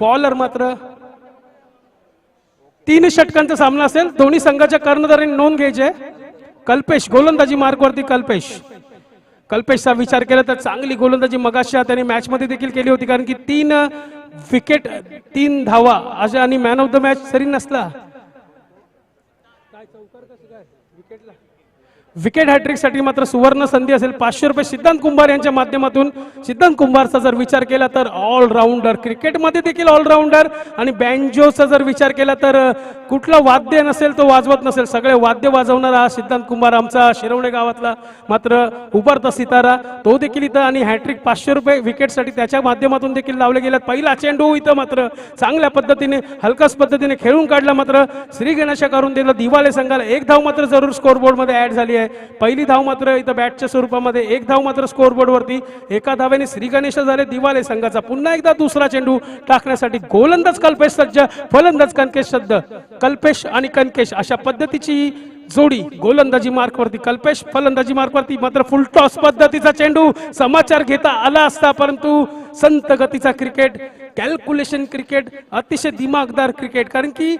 Bowler मात्र तीन षटकांचा सामना असेल. दोन्ही संघाच्या कर्णधारांनी नोंद घ्यायची आहे. कल्पेश गोलंदाजी मार्गवरती कल्पेश. कल्पेशचा विचार केला तर चांगली गोलंदाजी मगाशा त्यांनी मॅच मध्ये देखील केली होती कारण की तीन विकेट तीन धावा अशा आणि मॅन ऑफ द मॅच सरी नसला. विकेट हॅट्रिकसाठी मात्र सुवर्ण संधी असेल. पाचशे रुपये सिद्धांत कुंभार यांच्या माध्यमातून. सिद्धांत कुंभारचा जर विचार केला तर ऑलराऊंडर क्रिकेटमध्ये देखील ऑलराऊंडर आणि बँजोचा जर विचार केला तर कुठलं वाद्य नसेल तो वाजवत नसेल. सगळे वाद्य वाजवणारा हा सिद्धांत कुंभार आमचा शिरवणे गावातला मात्र उभारता सितारा. तो देखील इथं आणि हॅट्रिक पाचशे रुपये विकेटसाठी त्याच्या माध्यमातून देखील लावले गेल्यात पहिला चेंडू इथं मात्र चांगल्या पद्धतीने हलकस पद्धतीने खेळून काढला मात्र श्री गणेशा करून दिलं. दिवाले संघाला एक धाव मात्र जरूर स्कोरबोर्डमध्ये ॲड झाली आहे. पहिली धाव मात्र इथं बॅटच्या स्वरूपामध्ये एक धाव मात्र स्कोरबोर्डवरती एका धावेने श्री गणेश झाले दिवाले संघाचा. पुन्हा एकदा दुसरा चेंडू टाकण्यासाठी गोलंदाज कल्पेश सज्ज फलंदाज कनकेश सज्ज. कल्पेश आणि कनकेश अशा पद्धतीची जोडी गोलंदाजी मार्कवरती कल्पेश फलंदाजी मार्कवरती मात्र फुल टॉस पद्धतीचा चेंडू समाचार घेता आला असता परंतु संत गतीचा क्रिकेट कॅल्क्युलेशन क्रिकेट अतिशय दिमागदार क्रिकेट कारण की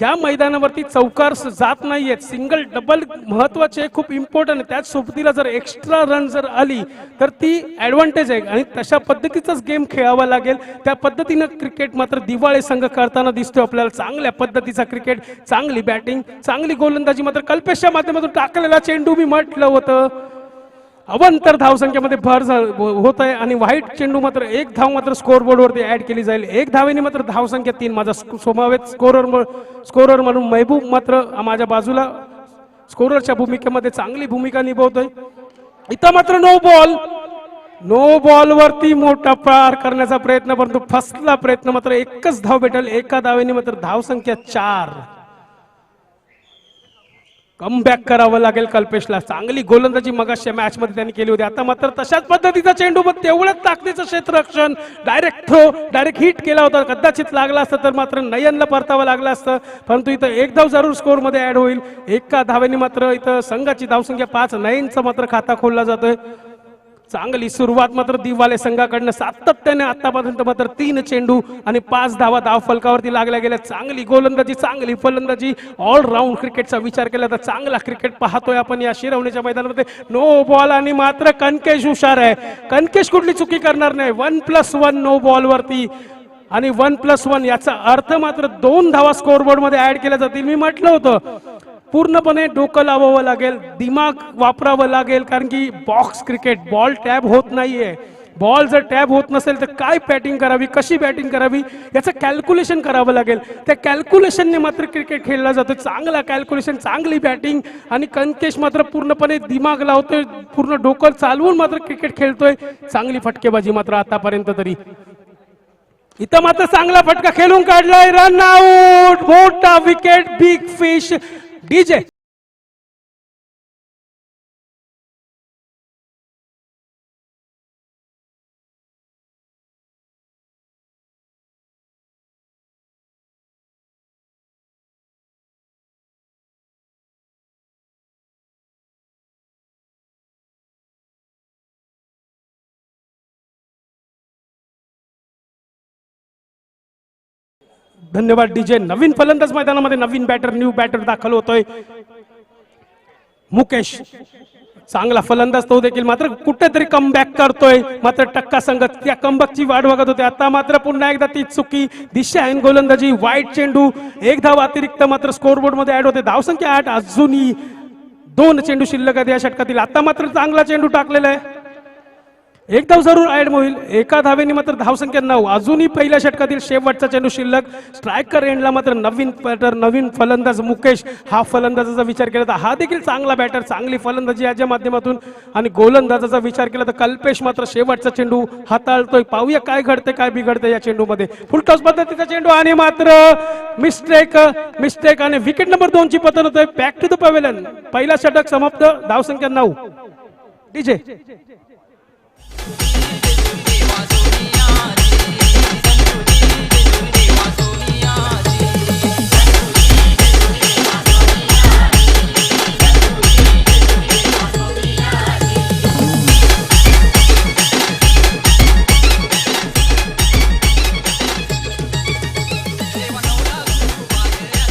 या मैदानावरती चौकार जात जात नाहीयेत. सिंगल डबल महत्त्वाचे खूप इम्पॉर्टंट त्याच सोबतीला जर एक्स्ट्रा रन जर आली तर ती ऍडव्हान्टेज आहे. आणि तशा पद्धतीचाच गेम खेळावा लागेल. त्या पद्धतीनं क्रिकेट मात्र दिवाळी संघ करताना दिसतो आपल्याला. चांगल्या पद्धतीचा क्रिकेट चांगली बॅटिंग चांगली गोलंदाजी मात्र कल्पेशच्या माध्यमातून टाकलेला. चेंडू मी म्हटलं होतं. अवंतर धावसंख्येमध्ये भर हो- होत आहे आणि व्हाईट चेंडू मात्र एक धाव मात्र स्कोरबोर्डवरती ऍड केली जाईल. एक धावेने मात्र धावसंख्या तीन. माझा स्क- स्कोरर स्कोरर म्हणून महबूब मात्र माझ्या बाजूला स्कोररच्या भूमिकेमध्ये चांगली भूमिका निभावतोय. इथं मात्र नो बॉल नो बॉल वरती मोठा पार करण्याचा प्रयत्न परंतु फसला प्रयत्न मात्र एकच धाव भेटेल. एका धावेने मात्र धावसंख्या चार. कमबॅक करावं लागेल कल्पेशला. चांगली गोलंदाजी मगाशच्या मॅच मध्ये त्यांनी केली होती. आता मात्र तशाच पद्धतीचा चेंडू मग तेवढ्याच ताकदीचं क्षेत्ररक्षण डायरेक्ट थ्रो डायरेक्ट हिट केला होता. कदाचित लागला असतं तर मात्र नयनला परतावं लागलं असतं. परंतु इथं एक धाव जरूर स्कोरमध्ये ऍड होईल. एका धावेने मात्र इथं संघाची धावसंख्या पाच नयनचं मात्र खाता खोलला जातोय. चांगली सुरुवात मात्र दिवाले संघाकडनं सातत्याने आतापर्यंत मात्र तीन चेंडू आणि पाच धावा धाव फलकावरती लागल्या गेल्या. चांगली गोलंदाजी चांगली फलंदाजी. ऑलराऊंड क्रिकेटचा विचार केला तर चांगला क्रिकेट पाहतोय आपण या शिरवणीच्या मैदानामध्ये. नो बॉल आणि मात्र कनकेश हुशार आहे. कनकेश कुठली चुकी करणार नाही. One plus one no ball वरती. आणि वन प्लस वन याचा अर्थ मात्र दोन धावा स्कोरबोर्डमध्ये ऍड केल्या जातील. मी म्हटलं होतं पूर्णपणे डोकं लावावं लागेल दिमाग वापरावं लागेल कारण की बॉक्स क्रिकेट बॉल टॅब होत नाहीये. बॉल जर टॅब होत नसेल तर काय बॅटिंग करावी कशी बॅटिंग करावी याचं कॅल्क्युलेशन करावं लागेल. त्या कॅल्क्युलेशनने मात्र क्रिकेट खेळला जातो. चांगला कॅल्क्युलेशन चांगली बॅटिंग आणि कनकेश मात्र पूर्णपणे दिमाग लावतोय पूर्ण डोकं चालवून मात्र क्रिकेट खेळतोय. चांगली फटकेबाजी मात्र आतापर्यंत तरी. इथं मात्र चांगला फटका खेळून काढलाय. रन आउट मोठा विकेट बिग फिश डीजे धन्यवाद डीजे नवीन फलंदाज मैदानामध्ये नवीन बॅटर न्यू बॅटर दाखल होतोय. मुकेश चांगला फलंदाज तो देखील मात्र कुठेतरी कमबॅक करतोय. मात्र टक्का संगत त्या कमबॅकची वाट बघत होते. आता मात्र पुन्हा एकदा ती चुकी दिशा आहे गोलंदाजी वाईट चेंडू एक धाव अतिरिक्त मात्र स्कोरबोर्डमध्ये ऍड होते. धावसंख्या आठ अजूनही दोन चेंडू शिल्लक आहेत या षटकातील. आता मात्र चांगला चेंडू टाकलेला आहे. एक धाव जरूर ऍड होईल एका धावेने मात्र धावसंख्या नऊ. अजूनही पहिल्या षटकातील शेवटचा चेंडू शिल्लक. स्ट्रायकर एंडला मात्र नवीन बॅटर नवीन फलंदाज मुकेश. हा फलंदाजाचा विचार केला तर हा देखील चांगला बॅटर चांगली फलंदाजी याच्या माध्यमातून. आणि गोलंदाजाचा विचार केला तर कल्पेश मात्र शेवटचा चेंडू हाताळतोय. पाहूया काय घडते काय बिघडते या चेंडूमध्ये. फुल टॉस पद्धतीचा चेंडू आणि मात्र मिस्टेक मिस्टेक आणि विकेट नंबर दोनची पतन होतोय. बॅक टू द पवेलन पहिला षटक समाप्त. धावसंख्या नऊ. डीजे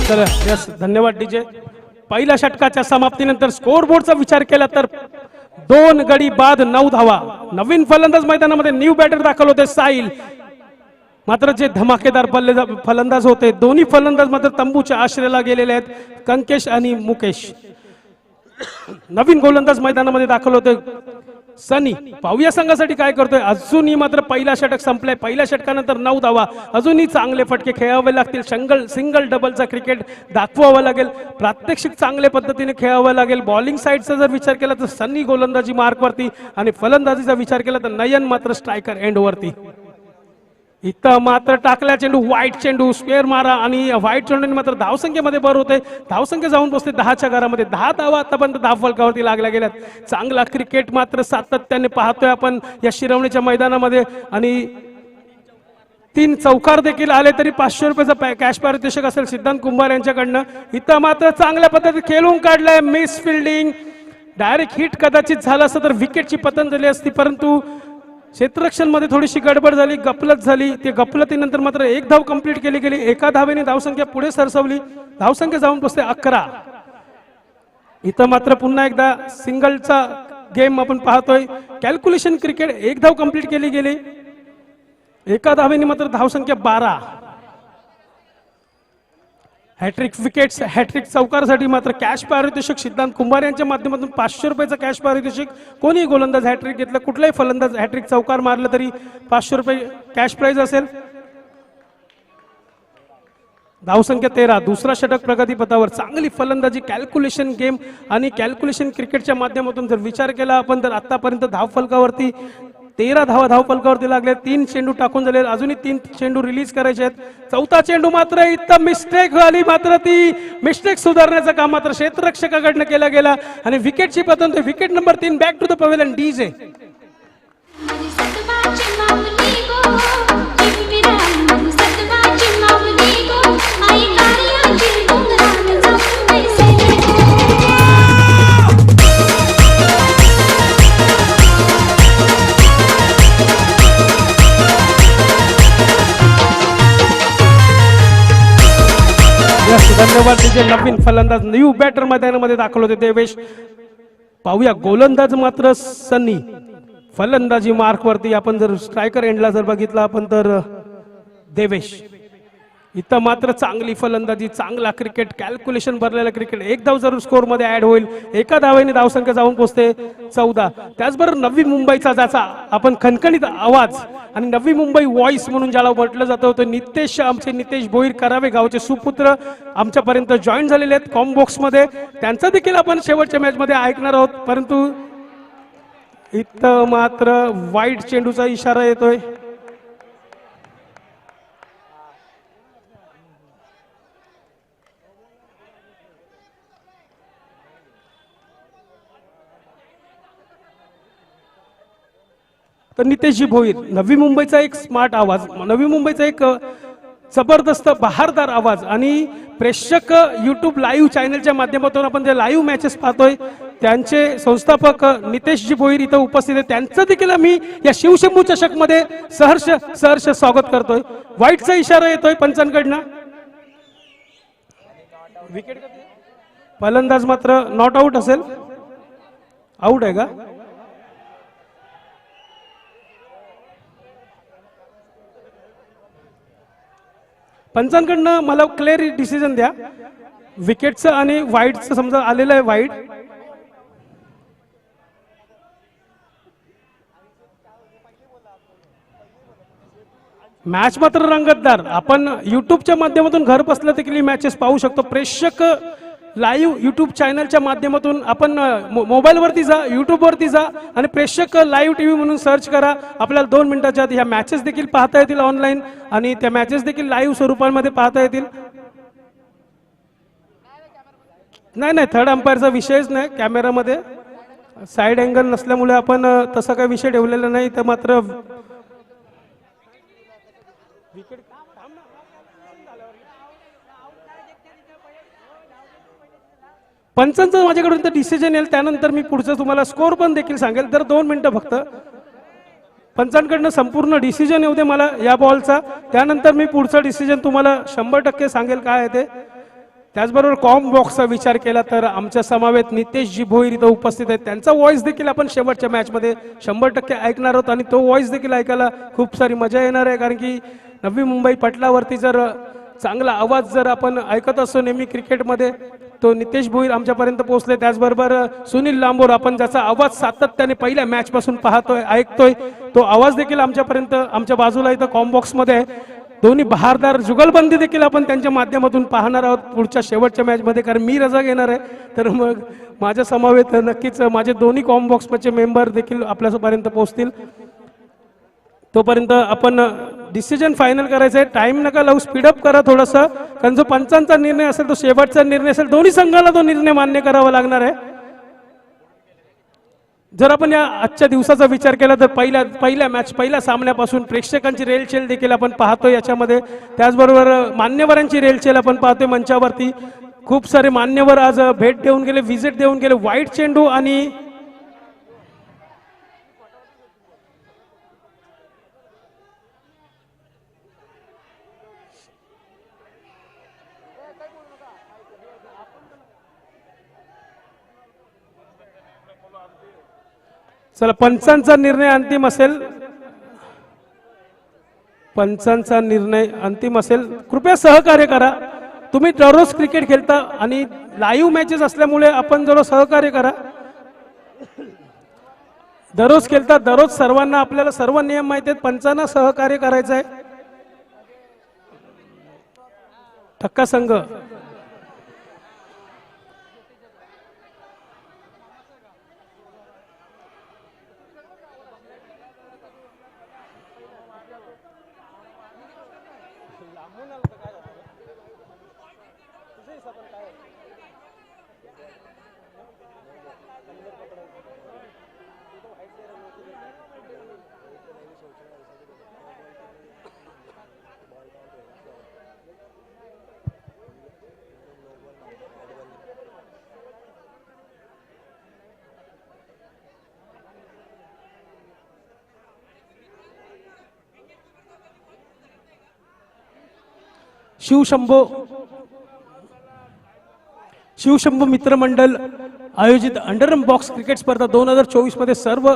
तर यस धन्यवाद डीजे. पहिल्या षटकाच्या समाप्तीनंतर स्कोर बोर्डचा विचार केला तर दोन गडी बाद नऊ धावा. नवीन फलंदाज मैदानामध्ये न्यू बॅटर दाखल होते साईल मात्र जे धमाकेदार फलंदा- फलंदाज होते दोन्ही फलंदाज मात्र तंबूच्या आश्रयाला गेलेले आहेत कंकेश आणि मुकेश. नवीन गोलंदाज मैदानामध्ये दाखल होते सनी पाहूया संघासाठी काय करतोय. अजूनही मात्र पहिला षटक संपलाय. पहिल्या षटकानंतर नऊ धावा. अजूनही चांगले फटके खेळावे लागतील. शंगल सिंगल डबलचा क्रिकेट दाखवावा लागेल. प्रात्यक्षिक चांगल्या पद्धतीने खेळावं लागेल. बॉलिंग साईडचा जर विचार केला तर सनी गोलंदाजी मार्कवरती आणि फलंदाजीचा विचार केला तर नयन मात्र स्ट्रायकर एंडवरती. इथं मात्र टाकल्या चेंडू व्हाईट चेंडू स्क्वेअर मारा आणि व्हाईट चेंडूने मात्र धावसंख्येमध्ये भर होते. धावसंख्या जाऊन बसते दहाच्या घरामध्ये. दहा धावा आतापर्यंत दहा फलकावरती लागल्या गेल्यात. चांगला क्रिकेट मात्र सातत्याने पाहतोय आपण या शिरवणीच्या मैदानामध्ये. आणि तीन चौकार देखील आले तरी पाचशे रुपयाचा कॅश पारितोषिक असेल सिद्धांत कुंभार यांच्याकडनं. इथं मात्र चांगल्या पद्धतीने खेळून काढलाय. मिस फिल्डिंग डायरेक्ट हिट कदाचित झालं असतं तर विकेटची पतन झाली असती. परंतु क्षेत्ररक्षणमध्ये थोडीशी गडबड झाली गपलत झाली. ते गपलतीनंतर मात्र एक धाव कंप्लीट केली गेली. एका धावेने धावसंख्या पुढे सरसवली. धावसंख्या जाऊन बसते अकरा. इथं मात्र पुन्हा एकदा सिंगलचा गेम आपण पाहतोय. कॅल्क्युलेशन क्रिकेट एक धाव कंप्लीट केली गेली. एका धावेने मात्र धावसंख्या बारा. हॅट्रिक विकेट्स हॅट्रिक चौकारासाठी मात्र कॅश पारितोषिक. सिद्धांत कुंभार यांच्या माध्यमातून पाचशे रुपयाचा कॅश पारितोषिक. कोणी गोलंदाज हॅट्रिक घेतलं कुठलाही फलंदाज हॅट्रिक चौकार मारलं तरी पाचशे रुपये कॅश प्राईज असेल. धावसंख्या तेरा दुसरा षटक प्रगतीपथावर चांगली फलंदाजी कॅल्क्युलेशन गेम आणि कॅल्क्युलेशन क्रिकेटच्या माध्यमातून जर विचार केला आपण तर आतापर्यंत धाव फलकावरती तेरा धावा धाव फलकावरती लागले. तीन चेंडू टाकून झाले. अजूनही तीन चेंडू रिलीज करायचे आहेत. चौथा चेंडू मात्र इथं मिस्टेक झाली मात्र ती. मिस्टेक सुधारण्याचं काम मात्र क्षेत्ररक्षकाकडनं केलं गेला. आणि विकेटची पतन विकेट नंबर तीन back to the pavilion D J J नवीन फलंदाज न्यू बॅटर मैदानामध्ये दाखल होते देवेश. पाहूया गोलंदाज मात्र सन्नी फलंदाजी मार्कवरती. आपण जर स्ट्रायकर एंडला जर बघितला आपण तर देवेश. इथं मात्र चांगली फलंदाजी चांगला क्रिकेट कॅल्क्युलेशन भरलेला क्रिकेट एक धाव जरूर स्कोरमध्ये ऍड होईल. एका धावेने धावसंख्या जाऊन पोहोचते चौदा. त्याचबरोबर नवी मुंबईचा ज्याचा आपण खणखणीत आवाज आणि नवी मुंबई व्हॉइस म्हणून ज्याला म्हटलं जातं तो नितेश आमचे नितेश भोईर करावे गावचे सुपुत्र आमच्यापर्यंत जॉईन झालेले आहेत कॉम्बॉक्समध्ये मध्ये. त्यांचा देखील आपण शेवटच्या मॅच मध्ये ऐकणार आहोत. परंतु इथं मात्र वाईट चेंडूचा इशारा येतोय. तर नितेशजी भोईर नवी मुंबईचा एक स्मार्ट आवाज नवी मुंबईचा एक जबरदस्त बहारदार आवाज आणि प्रेक्षक यूट्यूब लाईव्ह चॅनलच्या माध्यमातून आपण जे लाईव्ह मॅचेस पाहतोय त्यांचे संस्थापक नितेशजी भोईर इथं उपस्थित आहे त्यांचं देखील मी या शिवशंभू चषकमध्ये सहर्ष सहर्ष स्वागत करतोय. वाईटचा इशारा येतोय पंचांकडनं. विकेट फलंदाज मात्र नॉट आऊट असेल. आऊट आहे का? पंचांकडनं मला क्लिअर डिसिजन द्या. विकेटचं आणि वाईटचं समजा आलेलं आहे वाईट मॅच मात्र रंगतदार. आपण युट्यूबच्या माध्यमातून घर बसल्या देखील मॅचेस पाहू शकतो. प्रेक्षक लाईव्ह यूट्यूब चॅनलच्या माध्यमातून आपण मो- मोबाईलवरती जा यूट्यूबवरती जा आणि प्रेक्षक लाईव्ह टीव्ही म्हणून सर्च करा. आपल्याला दोन मिनिटाच्या आत ह्या मॅचेस देखील पाहता येतील ऑनलाईन आणि त्या मॅचेस देखील लाईव्ह स्वरूपामध्ये पाहता येतील. नाही नाही थर्ड अंपायरचा विषयच नाही कॅमेरामध्ये साईड अँगल नसल्यामुळे आपण तसा काही विषय ठेवलेला नाही. तर मात्र पंचांचं माझ्याकडून तर डिसिजन येईल. त्यानंतर मी पुढचं तुम्हाला स्कोर पण देखील सांगेल. तर दोन मिनटं फक्त. पंचांकडनं संपूर्ण डिसिजन येऊ दे मला या बॉलचा त्यानंतर मी पुढचं डिसिजन तुम्हाला शंभर टक्के सांगेल काय आहे ते. त्याचबरोबर कॉम बॉक्सचा विचार केला तर आमच्या समावेत नितेशजी भोईर इथं उपस्थित आहेत. त्यांचा व्हॉइस देखील आपण शेवटच्या मॅचमध्ये शंभर टक्के ऐकणार आहोत आणि तो व्हॉइस देखील ऐकायला खूप सारी मजा येणार आहे. कारण की नवी मुंबई पटलावरती जर चांगला आवाज जर आपण ऐकत असतो नेहमी क्रिकेटमध्ये तो नितेश भोईर आमच्यापर्यंत पोहोचले. त्याचबरोबर सुनील लांबोर आपण ज्याचा आवाज सातत्याने पहिल्या मॅचपासून पाहतोय ऐकतोय तो आवाज देखील आमच्यापर्यंत आमच्या बाजूला इथं कॉम्बॉक्समध्ये आहे. दोन्ही बहारदार जुगलबंदी देखील आपण त्यांच्या माध्यमातून पाहणार आहोत पुढच्या शेवटच्या मॅचमध्ये कारण मी रजा घेणार आहे. तर मग माझ्या समावेत नक्कीच माझे दोन्ही कॉम्बॉक्सचे मेंबर देखील आपल्यापर्यंत पोहोचतील. तोपर्यंत आपण डिसिजन फायनल करायचं आहे टाइम नका लावू स्पीडअप करा थोडंसं. कारण जो पंचांचा निर्णय असेल तो शेवटचा निर्णय असेल दोन्ही संघाला तो निर्णय मान्य करावा लागणार आहे. जर आपण या आजच्या दिवसाचा विचार केला तर पहिल्या पहिल्या मॅच पहिल्या सामन्यापासून प्रेक्षकांची रेलचेल देखील आपण पाहतो याच्यामध्ये. त्याचबरोबर मान्यवरांची रेलचेल आपण पाहतोय मंचावरती. खूप सारे मान्यवर आज भेट देऊन गेले व्हिजिट देऊन गेले. वाईट चेंडू हो आणि चला पंचांचा निर्णय अंतिम असेल. पंचांचा निर्णय अंतिम असेल. कृपया सहकार्य करा. तुम्ही दररोज क्रिकेट खेळता आणि लाईव्ह मॅचेस असल्यामुळे आपण जरा सहकार्य करा. दररोज खेळता दररोज सर्वांना आपल्याला सर्व नियम माहिती आहेत. पंचांना सहकार्य करायचं आहे ठक्का संघ. शिवशंभो शिवशंभू मित्रमंडल आयोजित अंडरम बॉक्स क्रिकेट स्पर्धा दोन हजार चोवीसमध्ये सर्व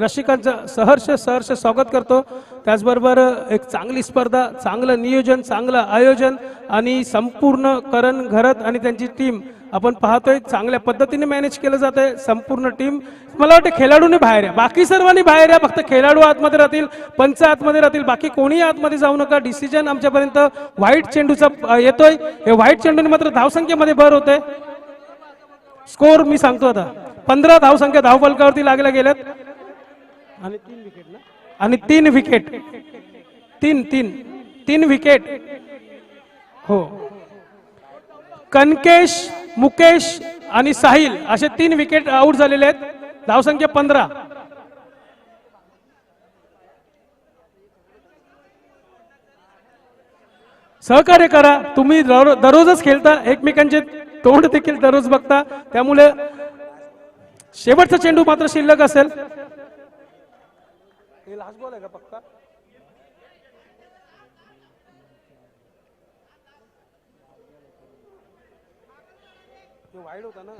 रसिकांचं सहर्ष सहर्ष स्वागत करतो. त्याचबरोबर एक चांगली स्पर्धा चांगलं नियोजन चांगलं आयोजन आणि संपूर्ण करण घरत आणि त्यांची टीम आपण पाहतोय चांगल्या पद्धतीने मॅनेज केलं जात आहे संपूर्ण टीम मला वाटतं खेळाडूने बाहेर आहे बाकी सर्वांनी बाहेर या फक्त खेळाडू आतमध्ये राहतील पंच आतमध्ये राहतील बाकी कोणीही आतमध्ये जाऊ नका. डिसिजन आमच्यापर्यंत व्हाईट चेंडूचा येतोय. हे व्हाईट चेंडूने मात्र धावसंख्येमध्ये भर होते स्कोर मी सांगतो आता. पंधरा धावसंख्या धावफलकावरती लागल्या गेल्यात. आणि तीन विकेट ना? आणि तीन विकेट तीन तीन. तीन विकेट हो. कनकेश मुकेश आणि साहिल असे तीन विकेट आउट झालेले आहेत. धावसंख्या पंधरा. सहकार्य करा. तुम्ही दररोजच खेळता एकमेकांचे तोंड देखील दररोज बघता. त्यामुळे शेवटचा चेंडू मात्र शिल्लक असेल. वाईड होता ना.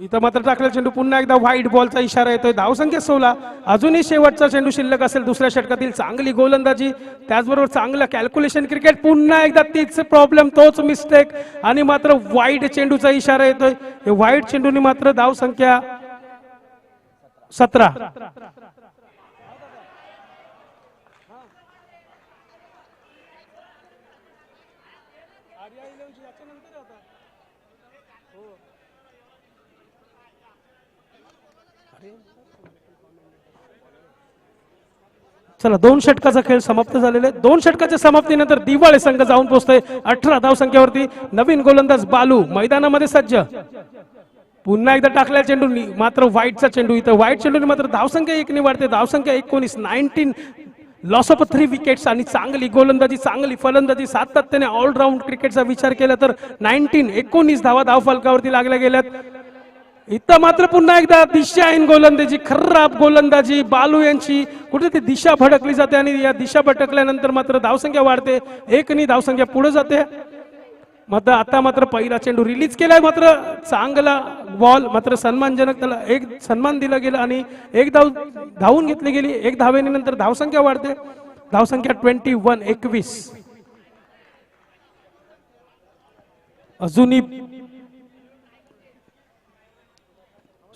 इथं मात्र टाकलेला चेंडू. पुन्हा एकदा व्हाईट बॉलचा इशारा येतोय. धावसंख्या सोला. अजूनही शेवटचा चेंडू शिल्लक असेल दुसऱ्या षटकातील. चांगली गोलंदाजी. त्याचबरोबर चांगलं कॅल्क्युलेशन क्रिकेट पुन्हा एकदा तीच प्रॉब्लेम तोच मिस्टेक आणि मात्र वाईट चेंडूचा इशारा येतोय. हे व्हाईट चेंडूने मात्र धावसंख्या सतरा. चला दोन षटकाचा खेळ समाप्त झालेला आहे. दोन षटकाच्या समाप्तीनंतर दिवाळे संघ जाऊन पोहोचतोय अठरा धावसंख्येवरती नवीन गोलंदाज बालू मैदानामध्ये सज्ज. पुन्हा एकदा टाकल्या चेंडू मात्र व्हाईटचा चेंडू इथं. व्हाईट चेंडूने मात्र धावसंख्या एकने वाढते. धावसंख्या एकोणीस nineteen loss of three wickets आणि चांगली गोलंदाजी चांगली फलंदाजी सातत्याने ऑलराऊंड क्रिकेटचा विचार केला तर नाईन्टीन एकोणीस धावा धावफलकावरती लागल्या गेल्यात. इथं मात्र पुन्हा एकदा दिशाहीन गोलंदाजी खराब गोलंदाजी बालू यांची कुठे ती दिशा भडकली जाते आणि या दिशा भटकल्यानंतर मात्र धावसंख्या वाढते. एकनी धावसंख्या पुढे जाते. मात्र आता मात्र पहिला चेंडू रिलीज केलाय. मात्र चांगला बॉल मात्र सन्मानजनक त्याला एक सन्मान दिला गेला आणि एक धाव धावून घेतली गेली. एक धावेने नंतर धावसंख्या वाढते. धावसंख्या ट्वेंटी वन एकवीस. अजूनही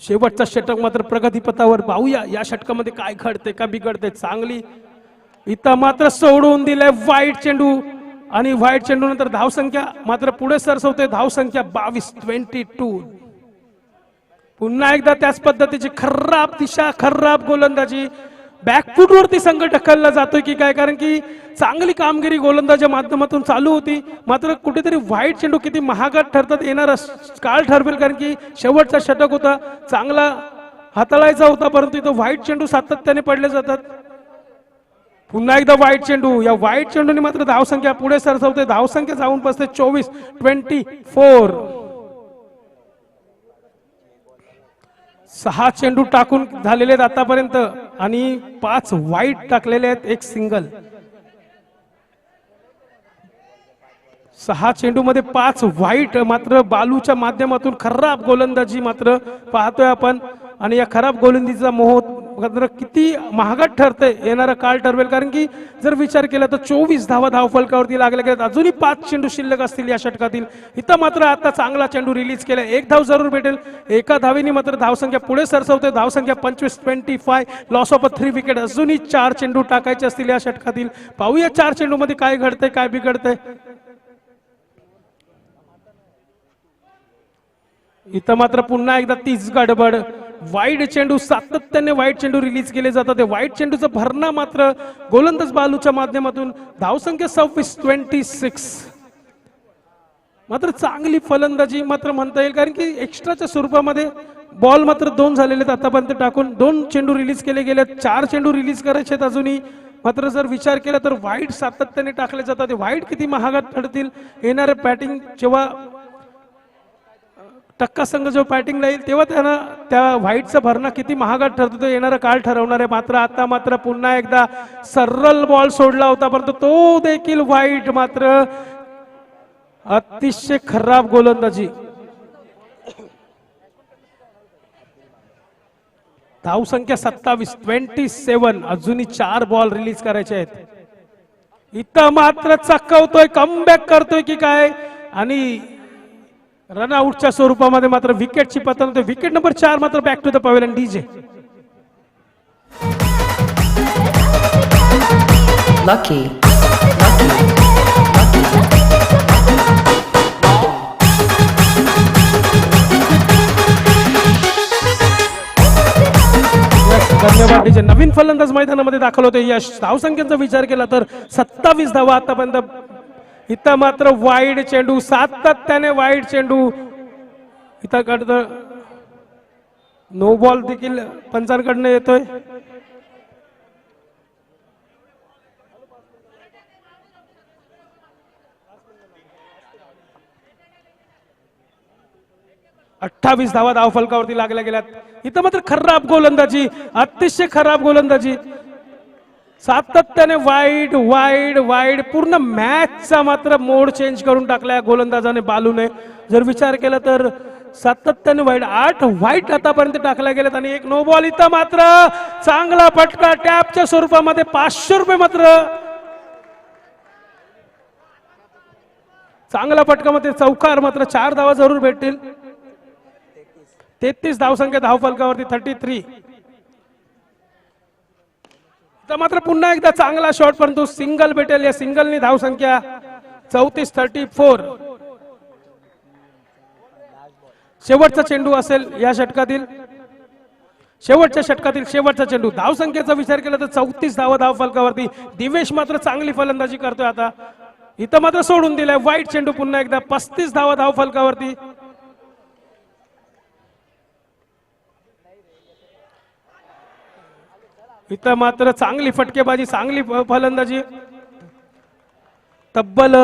शेवटचा षटक मात्र प्रगतीपथावर. पाहूया या षटकामध्ये काय घडते का बिघडते चांगली. इथं मात्र सोडून दिलंय वाईट चेंडू. आणि वाईट चेंडू नंतर धावसंख्या मात्र पुढे सरसवते. धावसंख्या बावीस ट्वेंटी टू. पुन्हा एकदा त्याच पद्धतीची खराब दिशा खराब गोलंदाजी. बॅकफूट वरती संघ ढकलला जातोय की काय? कारण की चांगली कामगिरी गोलंदाजच्या माध्यमातून चालू होती. मात्र कुठेतरी वाईट चेंडू किती महागात ठरतात येणार काळ ठरवेल कारण की शेवटचा षटक होता. चांगला हाताळायचा होता परंतु इथं व्हाईट चेंडू सातत्याने पडले जातात. पुन्हा एकदा वाईट चेंडू. या वाईट चेंडूने मात्र धावसंख्या पुढे सरसवते धावसंख्या जाऊन बसते चोवीस ट्वेंटी फोर. सहा चेंडू टाकून झालेले आहेत आतापर्यंत. आणि पाच वाईट टाकलेले आहेत एक सिंगल. सहा चेंडू मध्ये पाच वाईट मात्र बालूच्या माध्यमातून खराब गोलंदाजी मात्र पाहतोय आपण. आणि या खराब गोलंदाजीचा मोह मात्र किती महागात ठरतंय येणारा काळ ठरवेल. कारण की जर विचार केला तर चोवीस धावा धाव फलकावरती लागल्या गेल्यात. अजूनही पाच चेंडू शिल्लक असतील या षटकातील. इथं मात्र आता चांगला चेंडू रिलीज केला. एक धाव जरूर भेटेल. एका धावेने मात्र धावसंख्या पुढे सरसवते. धावसंख्या पंचवीस twenty five loss of a three wicket अजूनही चार चेंडू टाकायचे असतील या षटकातील. पाहूया चार चेंडूमध्ये काय घडतंय काय बिघडतंय. इथं मात्र पुन्हा एकदा तीच गडबड. वाईट चेंडू सातत्याने वाईट चेंडू रिलीज केले जातात. ते वाईट चेंडूचं भरणा मात्र गोलंदाज बालूच्या माध्यमातून धावसंख्या सव्वीस ट्वेंटी सिक्स मात्र चांगली फलंदाजी मात्र म्हणता येईल कारण की एक्स्ट्राच्या स्वरूपामध्ये बॉल मात्र दोन झालेले आहेत आतापर्यंत टाकून. दोन चेंडू रिलीज केले गेले चार चेंडू रिलीज करायचे आहेत अजूनही. मात्र जर विचार केला तर वाईट सातत्याने टाकले जातात. ते वाईट किती महागात ठरतील? येणारे बॅटिंग जेव्हा टक्का संघ जेव्हा बॅटिंगला येईल तेव्हा त्यांना त्या व्हाईटचं भरणं किती महागात ठरतो तो येणारा काळ ठरवणार आहे. मात्र आता मात्र पुन्हा एकदा सर्रल बॉल सोडला होता परंतु तो देखील व्हाईट मात्र अतिशय खराब गोलंदाजी. धावसंख्या सत्तावीस ट्वेंटी सेवन अजूनही चार बॉल रिलीज करायचे आहेत. इथं मात्र चकवतोय कमबॅक करतोय की काय? आणि रनआउटच्या स्वरूपामध्ये मात्र विकेटची पतन होते विकेट नंबर चार मात्र back to the pavilion DJ Lucky. Lucky. धन्यवाद डीजे नवीन फलंदाज मैदानामध्ये दाखल होते या धावसंख्येचा विचार केला तर सत्तावीस धावा आतापर्यंत इथं मात्र वाईड चेंडू सातत्याने वाईड चेंडू. इथं कडत नो बॉल देखील पंचांकडनं येतोय. अठ्ठावीस धावा धाव फलकावरती लागल्या गेल्यात. इथं मात्र खराब गोलंदाजी अतिशय खराब गोलंदाजी. सातत्याने वाईड वाईड वाईड पूर्ण मॅचचा मात्र मोड चेंज करून टाकलाय गोलंदाजाने बालूने. जर विचार केला तर सातत्याने वाईड आठ वाईट आतापर्यंत टाकल्या गेल्यात आणि एक नो बॉल इथं मात्र चांगला फटका टॅपच्या स्वरूपामध्ये पाचशे रुपये मात्र. चांगला फटकामध्ये चौकार मात्र चार धावा जरूर भेटतील. तेहतीस धावसंख्या धाव फलकावरती थर्टी थ्री तर मात्र पुन्हा एकदा चांगला शॉट परंतु सिंगल भेटेल. या सिंगलनी धावसंख्या चौतीस थर्टी फोर शेवटचा चेंडू असेल या षटकातील. शेवटच्या षटकातील शेवटचा चेंडू. धावसंख्येचा विचार केला तर चौतीस धावा धाव फलकावरती. दिवेश मात्र चांगली फलंदाजी करतोय आता. इथं मात्र सोडून दिलाय. वाईट चेंडू पुन्हा एकदा पस्तीस धावा धाव फलकावरती. इथं मात्र चांगली फटकेबाजी चांगली फ- फलंदाजी. तब्बल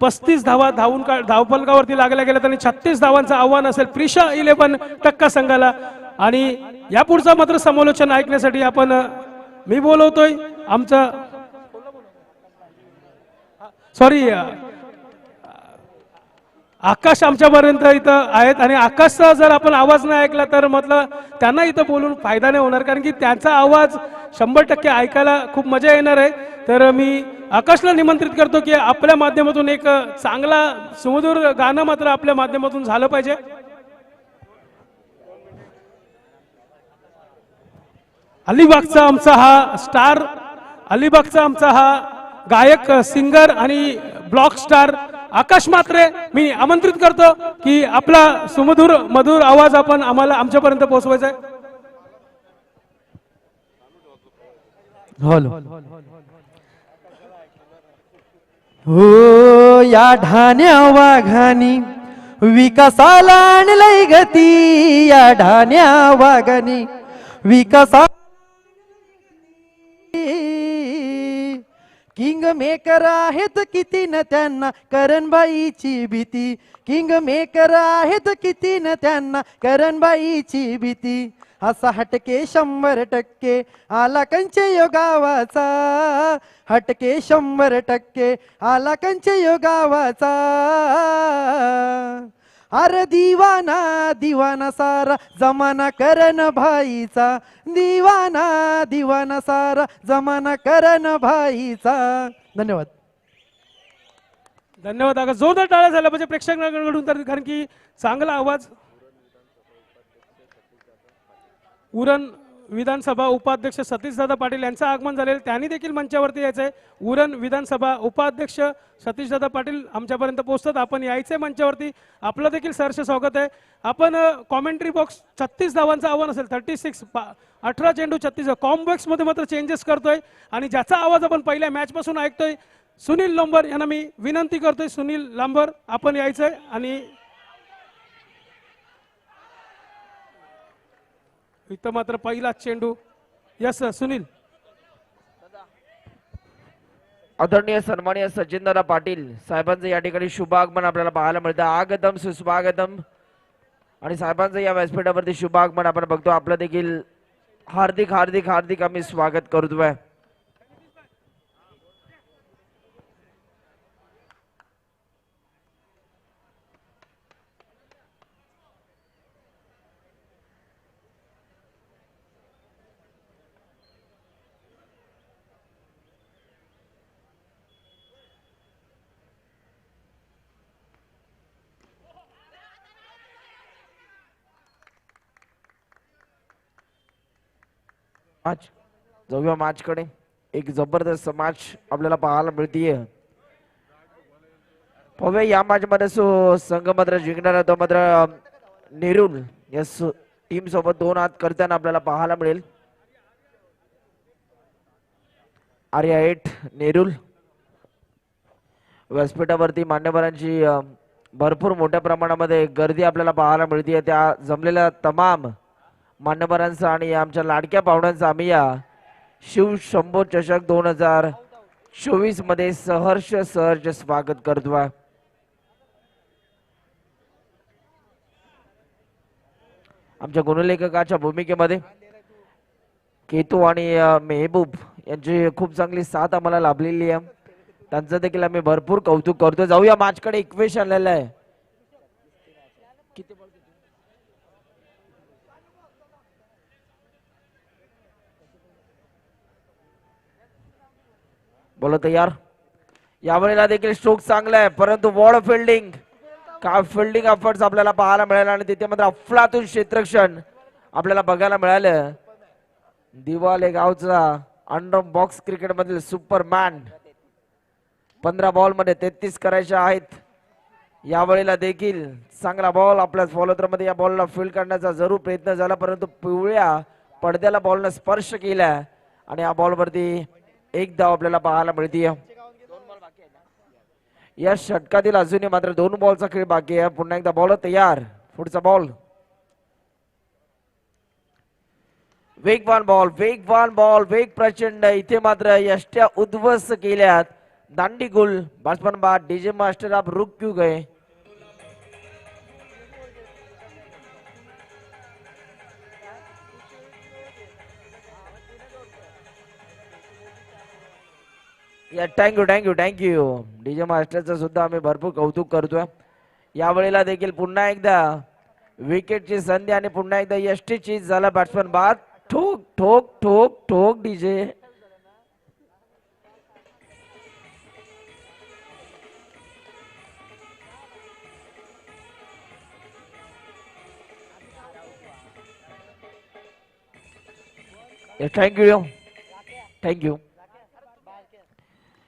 पस्तीस धावा धावून का धावफलकावरती लागल्या गेल्यात आणि छत्तीस धावांचं आव्हान असेल प्रिशा इलेव्हन टक्का संघाला. आणि यापुढचं मात्र समालोचन ऐकण्यासाठी आपण मी बोलवतोय आमचं सॉरी आकाश आमच्यापर्यंत इथं आहेत आणि आकाशचा जर आपण आवाज नाही ऐकला तर म्हटलं त्यांना इथं बोलून फायदा नाही होणार. कारण की त्यांचा आवाज शंभर टक्के ऐकायला खूप मजा येणार आहे. तर मी आकाशला निमंत्रित करतो की आपल्या माध्यमातून एक चांगला सुमधुर गाणं मात्र आपल्या माध्यमातून झालं पाहिजे. अलिबागचा आमचा हा स्टार अलिबागचा आमचा हा गायक सिंगर आणि ब्लॉक स्टार आकाश मात्रे मी आमंत्रित करतो की आपला सुमधुर मधुर आवाज आपण आम्हाला आमच्यापर्यंत पोहोचवायचा आहे. हो या ढाण्या वाघानी विकासाला आणलंय गती या ढाण्या वाघानी विकासा किंग मेकर आहेत किती न त्यांना करणबाईची भीती. किंग मेकर आहेत किती न त्यांना करणबाईची भीती. असा हटके शंभर टक्के आला कंचे योगावाचा. हटके शंभर टक्के आला कंचे योगावाचा. अरे दिवाना दिवाना सारा जमाना करण भाईचा. दिवाना दिवाना सारा जमाना करण भाईचा. धन्यवाद. धन्यवाद. अगं जोरदार टाळ्या झाल्या. म्हणजे पाहिजे प्रेक्षकांकडून तर कारण की चांगला आवाज. उरण विधानसभा उपाध्यक्ष सतीशदादा पाटील यांचं आगमन झालेलं त्यांनी देखील मंचावरती यायचं आहे उरण विधानसभा उपाध्यक्ष सतीशदादा पाटील आमच्यापर्यंत पोहोचतात. आपण यायचंय मंचावरती. आपलं देखील सरसे स्वागत आहे. आपण कॉमेंट्री बॉक्स छत्तीस धावांचं आव्हान असेल थर्टी सिक्स अठरा चेंडू छत्तीस कॉम्बॉक्समध्ये मात्र चेंजेस करतोय. आणि ज्याचा आवाज आपण पहिल्या मॅचपासून ऐकतोय सुनील लांबर यांना मी विनंती करतोय. सुनील लांबर आपण यायचंय. आणि इथं मात्र पहिलाच चेंडू यस सुनील. आदरणीय सन्माननीय सचिनदादा पाटील साहेबांचं या ठिकाणी शुभ आगमन आपल्याला पाहायला मिळतं. आगतम सुस्वागतम आणि साहेबांचं या व्यासपीठावरती शुभ आगमन आपण बघतो. आपलं देखील हार्दिक हार्दिक हार्दिक आम्ही स्वागत करतोय. मॅच जाऊया मॅचकडे एक जबरदस्त मॅच आपल्याला पाहायला मिळतीये. पाहूया या मॅच मध्ये संघ मात्र जिंकणार तो मात्र नेरुल. या टीम सोबत दोन हात करताना आपल्याला पाहायला मिळेल. आर्या एट नेरुल. व्यासपीठावरती मान्यवरांची भरपूर मोठ्या प्रमाणामध्ये गर्दी आपल्याला पाहायला मिळते त्या जमलेल्या तमाम मान्यवरांचा आणि आमच्या लाडक्या पाहुण्यांचा आम्ही या शिव शंभो चषक दोन हजार चोवीसमध्ये सहर्ष सहर्ष स्वागत करतो. आमच्या गुणलेखकाच्या भूमिकेमध्ये केतू आणि मेहबूब यांची खूप चांगली साथ आम्हाला लाभलेली आहे. त्यांचं देखील आम्ही भरपूर कौतुक करतो. जाऊया माझ्याकडे इक्वेशन आलेलं आहे. बोलो तयार यावेळेला देखील स्ट्रोक चांगला आहे परंतु वॉर्ड फिल्डिंग का फिल्डिंग अफर्ट्स आपल्याला पाहायला मिळाला आणि तिथे मात्र अफलातून क्षेत्रक्षण आपल्याला बघायला मिळालं. दिवाले गावचा अंडर बॉक्स क्रिकेट मधील सुपरमॅन पंधरा बॉलमध्ये तेहतीस करायच्या आहेत. यावेळेला देखील चांगला बॉल आपल्या मध्ये या बॉलला फील्ड करण्याचा जरूर प्रयत्न झाला परंतु पिवळ्या पडद्याला बॉलनं स्पर्श केला. आणि या बॉलवरती एक धाव आपल्याला पाहायला मिळतीय. या षटकातील अजूनही मात्र दोन बॉलचा खेळ बाकी आहे. पुन्हा एकदा बॉल तयार. पुढचा बॉल वेगवान बॉल वेगवान बॉल वेग प्रचंड. इथे मात्र यष्ट्या उद्ध्वस्त केल्यात. दांडी गुल बचपन बाद डीजे मास्टर आप रुक क्यू गए या thank you thank you thank you DJ मास्टरचं सुद्धा आम्ही भरपूर कौतुक करतोय. यावेळेला देखील पुन्हा एकदा विकेटची संधी आणि पुन्हा एकदा यष्टी चीज झाला बॅट्समन बाद. ठोक ठोक ठोक ठोक डीजे थँक्यू थँक्यू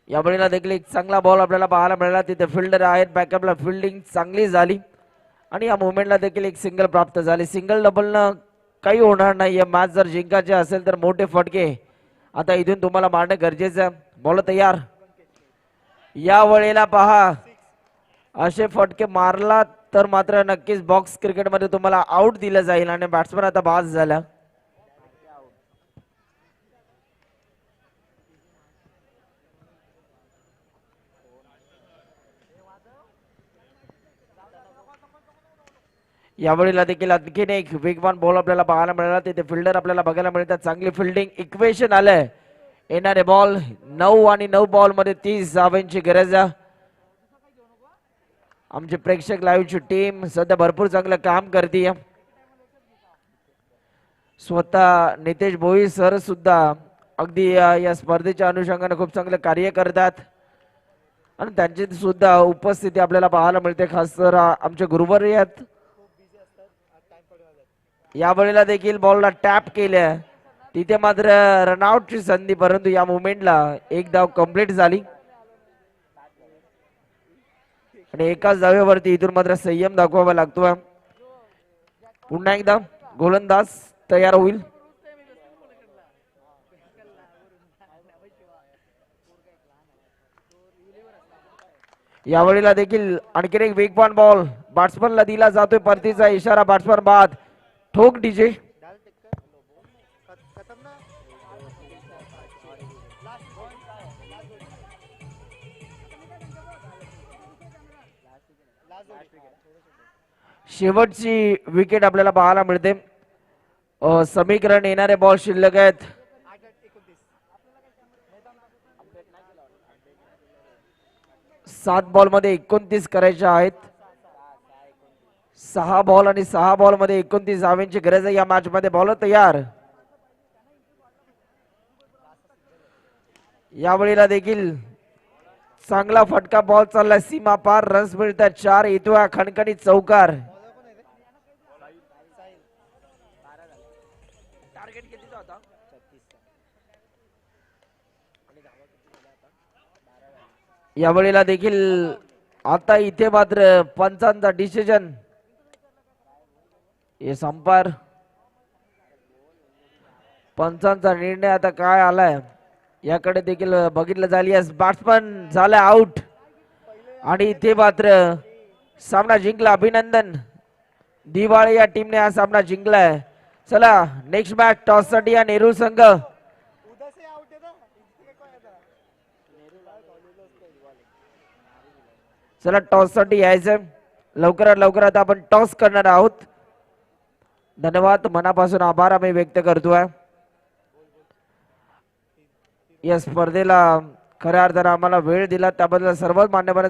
या वेळेला देखील एक चांगला बॉल आपल्याला पाहायला मिळाला. तिथे फिल्डर आहेत. बॅकअपला फिल्डिंग चांगली झाली. आणि या मुवमेंटला देखील एक सिंगल प्राप्त झाली. सिंगल डबलनं काही होणार नाही. मॅच जर जिंकायचे असेल तर मोठे फटके. आता इथून तुम्हाला मारणं गरजेचं आहे. बॉल तयार. या वेळेला पहा. असे फटके मारला तर मात्र नक्कीच बॉक्स क्रिकेटमध्ये तुम्हाला आउट दिलं जाईल. आणि बॅट्समन आता बाद झाला. यावेळेला देखील आणखीन एक वेगवान बॉल आपल्याला पाहायला मिळाला. तिथे फिल्डर आपल्याला बघायला मिळतात. चांगली फिल्डिंग इक्वेशन आलंय. येणारे बॉल नऊ आणि नऊ बॉलमध्ये तीस धावांची गरज आहे. आमचे प्रेक्षक लाईव्हची टीम सध्या भरपूर चांगलं काम करते स्वतः नितेश भोई सर सुद्धा अगदी या स्पर्धेच्या अनुषंगाने खूप चांगलं कार्य करतात. आणि त्यांची सुद्धा उपस्थिती आपल्याला पाहायला मिळते. खास तर आमचे गुरुवर आहेत. या वेळेला देखील बॉलला टॅप केल्या. तिथे मात्र रनआउटची संधी परंतु या मुवमेंटला एक धाव कंप्लीट झाली. आणि एकाच धावेवरती इथून मात्र संयम दाखवावा लागतोय पुन्हा एकदा गोलंदाज तयार होईल. यावेळेला देखील आणखीन एक वेगवान बॉल बॅट्समनला दिला जातोय. परतीचा इशारा बॅट्समन बाद. ठोक डीजे. शेवटची विकेट आपल्याला पाहायला मिळते. समीकरण येणारे बॉल शिल्लक आहेत. सात बॉलमध्ये एकोणतीस करायच्या आहेत. सहा बॉल आणि सहा बॉलमध्ये एकोणतीस धाव्यांची गरज आहे. या मॅच मध्ये बॉल तयार? यावेळीला देखील चांगला फटका बॉल चाललाय. सीमा पार रन्स मिळतात चार. इतवा खणखणी चौकार. यावेळेला देखील आता इथे मात्र पंचांचा डिसिजन हे संपार. पंचांचा निर्णय आता काय आलाय? याकडे देखील बघितलं झाली बॅट्समन झाला आउट आणि इथे मात्र सामना जिंकला अभिनंदन. दिवाळी या टीमने हा सामना जिंकलाय. चला नेक्स्ट मॅच टॉससाठी या नेहरू संघ. चला टॉससाठी यायचं लवकरात लवकर आता आपण टॉस करणार आहोत. धन्यवाद. मनापासून आभार आम्ही व्यक्त करतोय. या स्पर्धेला खऱ्या अर्थानं आम्हाला वेळ दिला. त्याबद्दल सर्वच मान्यवर